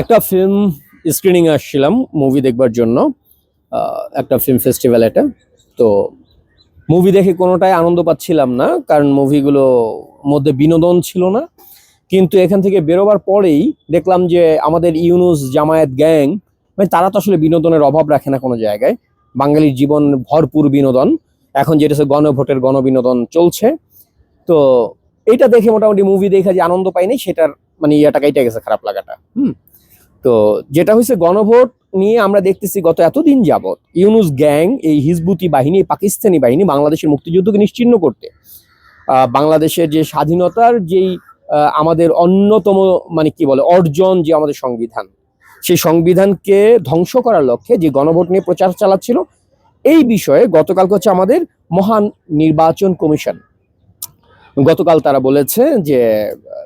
একটা film screening আসছিলাম movie দেখবার জন্য। একটা ফিল্ম ফেস্টিভ্যাল এটা তো মুভি দেখে কোনোটাই আনন্দ পাচ্ছিলাম না, কারণ মুভিগুলো মধ্যে বিনোদন ছিল না। কিন্তু এখান থেকে বেরোবার পরেই দেখলাম যে আমাদের ইউনুস, জামায়াত গ্যাং মানে তারা তো আসলে বিনোদনের অভাব রাখে না কোনো জায়গায়। বাঙালির জীবন ভরপুর বিনোদন। এখন যেটা হচ্ছে গণভোটের গণবিনোদন চলছে। তো এটা দেখে মোটামুটি মুভি দেখে যে আনন্দ পাইনি সেটার মানে ইয়েটা কেটে গেছে খারাপ লাগাটা। হুম। তো যেটা হয়েছে গণভোট নিয়ে আমরা দেখতেছি গত এতদিন যাবত ইউনুস গ্যাং এই হিজবুতি বাহিনী এই পাকিস্তানি বাহিনী বাংলাদেশের মুক্তিযুদ্ধকে নিশ্চিন্ন করতে। বাংলাদেশের যে স্বাধীনতার যেই আহ, আমাদের অন্যতম মানে কি বলে অর্জন যে আমাদের সংবিধান সেই সংবিধানকে ধ্বংস করার লক্ষ্যে যে গণভোট নিয়ে প্রচার চালাচ্ছিল এই বিষয়ে গতকালকে হচ্ছে আমাদের মহান নির্বাচন কমিশন গতকাল তারা বলেছে যে,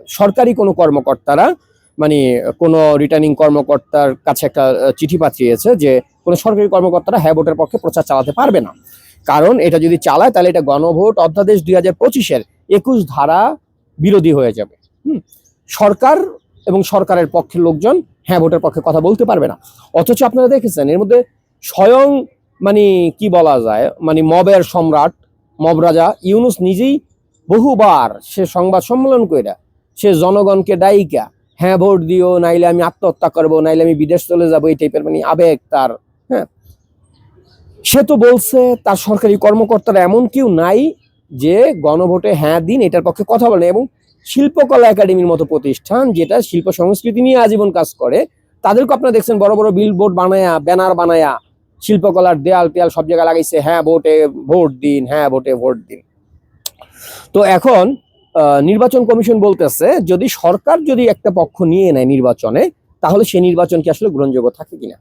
সরকারি কোনো কর্মকর্তারা মানে কোনো রিটার্নিং কর্মকর্তার কাছে একটা চিঠি পাঠিয়েছে যে, কোনো সরকারি কর্মকর্তারা হ্যাঁ ভোটের পক্ষে প্রচার চালাতে পারবে না। কারণ এটা যদি চালায়, তাহলে এটা গণভোট অধ্যাদেশ দুই হাজার পঁচিশের একুশ ধারা বিরোধী হয়ে যাবে। হুম। সরকার এবং সরকারের পক্ষের লোকজন হ্যাঁ ভোটের পক্ষে কথা বলতে পারবে না। অথচ আপনারা দেখেছেন, এর মধ্যে স্বয়ং মানে কি বলা যায় মানে মবের সম্রাট মবরাজা ইউনুস নিজেই বহুবার সে সংবাদ সম্মেলন কইরা সে জনগণকে দায়িকা হ্যাঁ ভোট দিও, নাইলে আমি আত্মহত্যা করব, নাইলে আমি বিদেশ চলে যাব, এই টাইপের মানে আবেগ তার হ্যাঁ। সে তো বলছে, তার সরকারি কর্মকর্তারা এমন কেউ নাই যে গণভোটে হ্যাঁ দিন এটার পক্ষে কথা বলে এবং শিল্পকলা একাডেমির মতো প্রতিষ্ঠান যেটা শিল্প সংস্কৃতি নিয়ে আজীবন কাজ করে, তাদেরকে আপনারা দেখছেন বড় বড় বিলবোর্ড বানায়া ব্যানার বানায়া, শিল্পকলার দেয়াল টেয়াল সব জায়গায় লাগাইছে হ্যাঁ ভোটে ভোট দিন হ্যাঁ ভোটে ভোট দিন। তো এখন নির্বাচন কমিশন বলতেছে, যদি সরকার যদি একটা পক্ষ নিয়ে নেয় নির্বাচনে, তাহলে সেই নির্বাচন কি আসলে গ্রহণযোগ্য থাকে কিনা?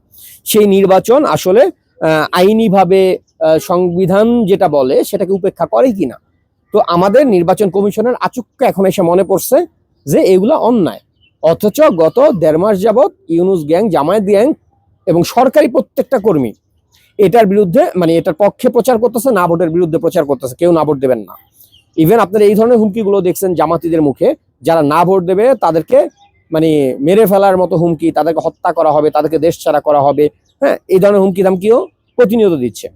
সেই নির্বাচন আসলে আইনিভাবে সংবিধান যেটা বলে, সেটাকে উপেক্ষা করে কিনা? তো আমাদের নির্বাচন কমিশনের আচুক্কা এখন এসে মনে পড়ছে যে এগুলো অন্যায়। অথচ গত দেড় মাস যাবৎ ইউনুস গ্যাং, জামায়াত গ্যাং এবং সরকারি প্রত্যেকটা কর্মী এটার বিরুদ্ধে মানে এটার পক্ষে প্রচার করতেছে, না ভোটের বিরুদ্ধে প্রচার করতেছে, কেউ না ভোট দেবেন না। ইভেন আপনারা এই ধরনের হুমকিগুলো দেখছেন জামাতিদের মুখে, যারা না ভোট দেবে তাদেরকে মানে মেরে ফেলার মতো হুমকি, তাদেরকে হত্যা করা হবে, তাদেরকে দেশ ছাড়া করা হবে হ্যাঁ এই ধরনের হুমকি ধামকিও প্রতিনিয়ত দিচ্ছে।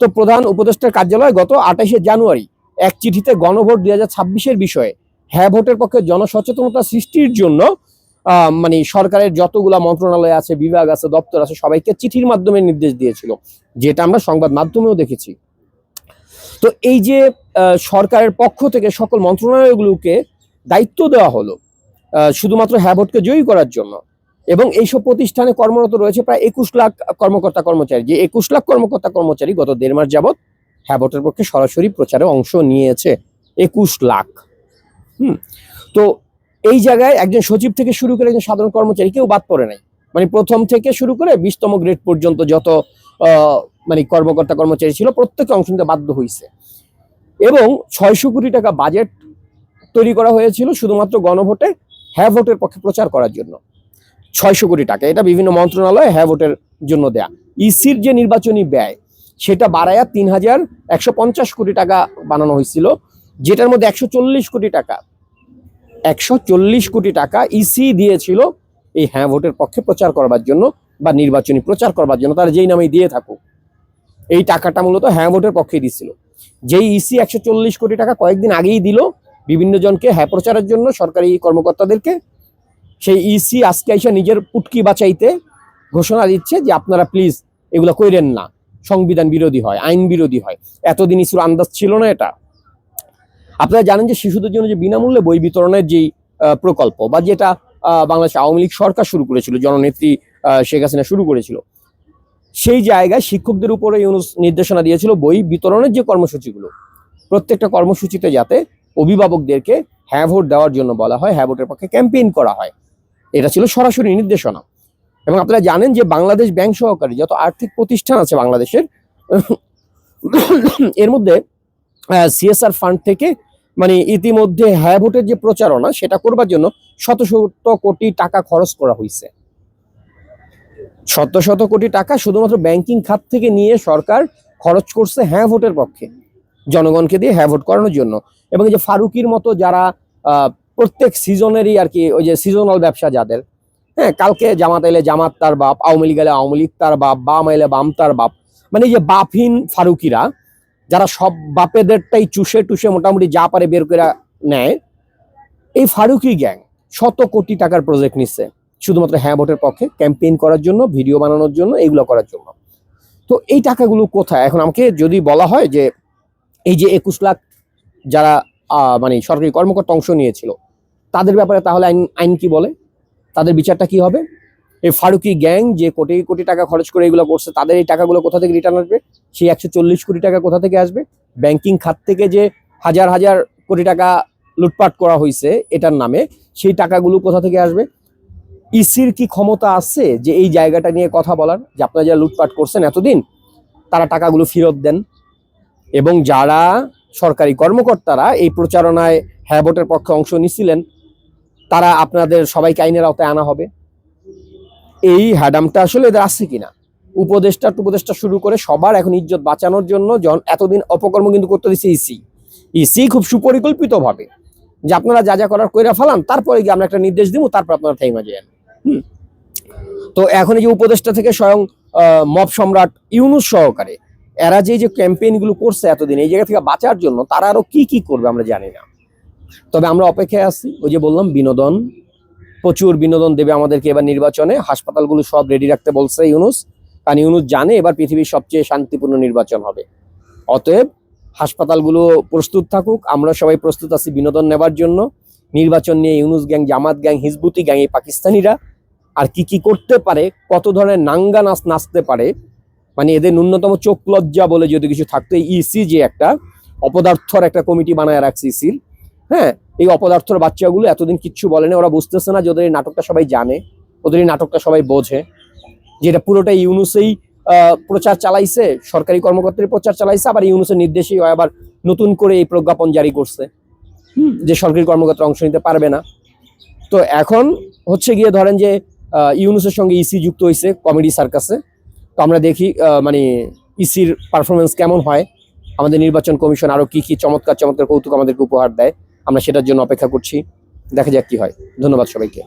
তো প্রধান উপদেষ্টার কার্যালয় গত আঠাশে জানুয়ারি এক চিঠিতে গণভোট দুই হাজার ছাব্বিশের বিষয়ে হ্যাঁ ভোটের পক্ষে জনসচেতনতা সৃষ্টির জন্য মানে সরকারের যতগুলা মন্ত্রণালয় আছে, বিভাগ আছে, দপ্তর আছে, সবাইকে চিঠির মাধ্যমে নির্দেশ দিয়েছিল। যেটা আমরা সংবাদ মাধ্যমেও দেখেছি। তো এই যে সরকারের পক্ষ থেকে সকল মন্ত্রণালয়গুলোকে দায়িত্ব দেওয়া হলো শুধুমাত্র হ্যাঁ ভোটকে জয়ী করার জন্য। এবং এইসব প্রতিষ্ঠানে কর্মরত রয়েছে প্রায় একুশ লাখ কর্মকর্তা কর্মচারী। যে একুশ লাখ কর্মকর্তা কর্মচারী গত দেড় মাস যাবৎ হ্যাঁ ভোটের পক্ষে সরাসরি প্রচারে অংশ নিয়েছে। একুশ লাখ। হুম। তো এই জায়গায় একজন সচিব থেকে শুরু করে একজন সাধারণ কর্মচারী কেউ বাদ পড়ে নাই। মানে প্রথম থেকে শুরু করে বিশতম গ্রেড পর্যন্ত যত মানে কর্মকর্তা কর্মচারী ছিল, প্রত্যেকে অংশ নিতে বাধ্য হয়েছে এবং ছয়শো কোটি টাকা বাজেট তৈরি করা হয়েছিল শুধুমাত্র গণভোটে হ্যাঁ ভোটের পক্ষে প্রচার করার জন্য। ছয়শো কোটি টাকা, এটা বিভিন্ন মন্ত্রণালয়ে হ্যাঁ ভোটের জন্য দেয়া। ইসির যে নির্বাচনী ব্যয়, সেটা বাড়ায়া তিন হাজার একশো পঞ্চাশ কোটি টাকা বানানো হয়েছিল, যেটার মধ্যে একশো চল্লিশ কোটি টাকা, একশো চল্লিশ কোটি টাকা ইসি দিয়েছিল এই হ্যাঁ ভোটের পক্ষে প্রচার করবার জন্য বা নির্বাচনী প্রচার করবার জন্য তারা যেই নামে দিয়ে থাকুক। এই টাকাটা মূলত হ্যাঁ ভোটের পক্ষে দিছিল। যেই ইসি একশো চল্লিশ কোটি টাকা কয়েকদিন আগেই দিল বিভিন্ন জনকে হ্যাঁ প্রচারের জন্য সরকারি কর্মকর্তাদেরকে। সেই ইসি আজকে এসে নিজের পুটকি বাঁচাইতে ঘোষণা দিচ্ছে যে আপনারা প্লিজ এগুলো কইরেন না। সংবিধান বিরোধী হয়, আইন বিরোধী হয়। এতদিন ইসুর আন্দাজ ছিল না এটা। আপনারা জানেন যে শিশুদের জন্য যে বিনামূল্যে বই বিতরণের যেই প্রকল্প বা যেটা বাংলাদেশ আওয়ামী লীগ সরকার শুরু করেছিল, জননেত্রী শেখ হাসিনা শুরু করেছিল। সেই জায়গায় শিক্ষকদের উপরে নির্দেশনা দিয়েছিল বই বিতরণের যে কর্মসূচিগুলো। প্রত্যেকটা কর্মসূচিতে যাতে অভিভাবকদেরকে হ্যাঁ ভোট দেওয়ার জন্য বলা হয় হ্যাঁ ভোটের পক্ষে ক্যাম্পেইন করা হয়। এটা ছিল সরাসরি নির্দেশনা। এবং আপনারা জানেন যে বাংলাদেশ ব্যাংক সহকারী যত আর্থিক প্রতিষ্ঠান আছে বাংলাদেশের, এর মধ্যে সিএসআর ফান্ড থেকে মানে ইতিমধ্যে হ্যাঁ ভোটের যে প্রচারণা, সেটা করবার জন্য শত শত কোটি টাকা খরচ করা হয়েছে শত শত কোটি টাকা শুধুমাত্র ব্যাংকিং খাত থেকে নিয়ে সরকার খরচ করছে হ্যাঁ ভোটের পক্ষে, জনগণকে দিয়ে হ্যাঁ ভোট করানোর জন্য। এবং এই যে ফারুকির মতো যারা প্রত্যেক সিজনেরই আর কি ওই যে সিজনাল ব্যবসা যাদের হ্যাঁ কালকে জামাত এলে জামাত তার বাপ, আওয়ামী লীগ এলে আওয়ামী লীগ তার বাপ, বাম এলে বাম তার বাপ মানে যে বাপহীন ফারুকিরা যারা সব বাপেদেরটাই চুষে টুষে মোটামুটি যা পারে বের করে নেয়, এই ফারুকি গ্যাং শত কোটি টাকার প্রজেক্ট নিচ্ছে, শুধুমাত্র হ্যাঁ ভোটের পক্ষে ক্যাম্পেইন করার জন্য ভিডিও বানানোর জন্য এইগুলো করার জন্য। তো এই টাকাগুলো কোথায়? এখন আমাকে যদি বলা হয় যে, এই যে একুশ লাখ যারা মানে সরকারি কর্মকর্তা অংশ নিয়েছিল, তাদের ব্যাপারে তাহলে আইন আইন কি বলে? তাদের বিচারটা কি হবে? এই ফারুকি গ্যাং যে কোটি কোটি টাকা খরচ করে এগুলো করছে, তাদের এই টাকাগুলো কোথা থেকে রিটার্ন আসবে? সেই একশো চল্লিশ কোটি টাকা কোথা থেকে আসবে? ব্যাংকিং খাত থেকে যে হাজার হাজার কোটি টাকা লুটপাট করা হয়েছে এটার নামে, সেই টাকাগুলো কোথা থেকে আসবে? ইসির কি ক্ষমতা আছে যে এই জায়গাটা নিয়ে কথা বলার? যে আপনারা যারা লুটপাট করছেন এতদিন, তারা টাকাগুলো ফেরত দেন। এবং যারা সরকারি কর্মকর্তারা এই প্রচারণায় হ্যাঁ ভোটের পক্ষে অংশ নিছিলেন তারা আপনাদের সবাইকে আইনের আওতায় আনা হবে। এই হ্যাডামটা আসলে এদের আছে কিনা? উপদেষ্টা উপদেষ্টা শুরু করে সবার এখন ইজ্জত বাঁচানোর জন্য জন- এতদিন অপকর্ম কিন্তু করতে দিচ্ছে ইসি ইসি খুব সুপরিকল্পিত ভাবে যে আপনারা যা যা করার কইরা ফেলান, তারপরে গিয়ে আমরা একটা নির্দেশ দিব তারপর আপনারা থাইমা যান। হুম? তো এখন এই যে উপদেষ্টা থেকে স্বয়ং মব সম্রাট ইউনুস সহকারে এরা যে যে ক্যাম্পেইনগুলো করছে এতদিন, এই জায়গা থেকে বাঁচার জন্য তারা আরও কি কি করবে আমরা জানি না। তবে আমরা অপেক্ষায় আছি, ওই যে বললাম বিনোদন প্রচুর বিনোদন দেবে আমাদেরকে এবার নির্বাচনে। হাসপাতালগুলো সব রেডি রাখতে বলছে ইউনুস। কারণ ইউনুস জানে এবার পৃথিবীর সবচেয়ে শান্তিপূর্ণ নির্বাচন হবে। অতএব হাসপাতালগুলো প্রস্তুত থাকুক। আমরা সবাই প্রস্তুত আছি বিনোদন নেবার জন্য। নির্বাচন নিয়ে ইউনুস গ্যাং, জামাত গ্যাং, হিজবুতি গ্যাং, এই পাকিস্তানিরা আর কি কি করতে পারে, কত ধরনের নাঙ্গা নাচ নাচতে পারে মানে এদের ন্যূনতম চোখ লজ্জা বলে যদি কিছু থাকতো ইসি যে একটা অপদার্থর একটা কমিটি বানায় রাখছে ইসির হ্যাঁ এই অপদার্থর বাচ্চাগুলো এতদিন কিচ্ছু বলেনি। ওরা বুঝতেছে না যে ওদের এই নাটকটা সবাই জানে ওদের এই নাটকটা সবাই বোঝে। যেটা পুরোটা ইউনুসেই প্রচার চালাইছে সরকারি কর্মকর্তার প্রচার চালাইছে আবার ইউনুসের নির্দেশেই আবার নতুন করে এই প্রজ্ঞাপন জারি করছে। যে সরকারি কর্মকর্তা অংশ নিতে পারবে না। তো এখন হচ্ছে গিয়ে ধরেন যে ইউনুসের সঙ্গে ইসি যুক্ত হয়েছে কমেডি সার্কাসে। তো আমরা দেখি মানে ইসির পারফরমেন্স কেমন হয়। আমাদের নির্বাচন কমিশন আরও কি কি চমৎকার চমৎকার কৌতুক আমাদেরকে উপহার দেয়। আমরা সেটার জন্য অপেক্ষা করছি। দেখা যাক কি হয়। ধন্যবাদ সবাইকে।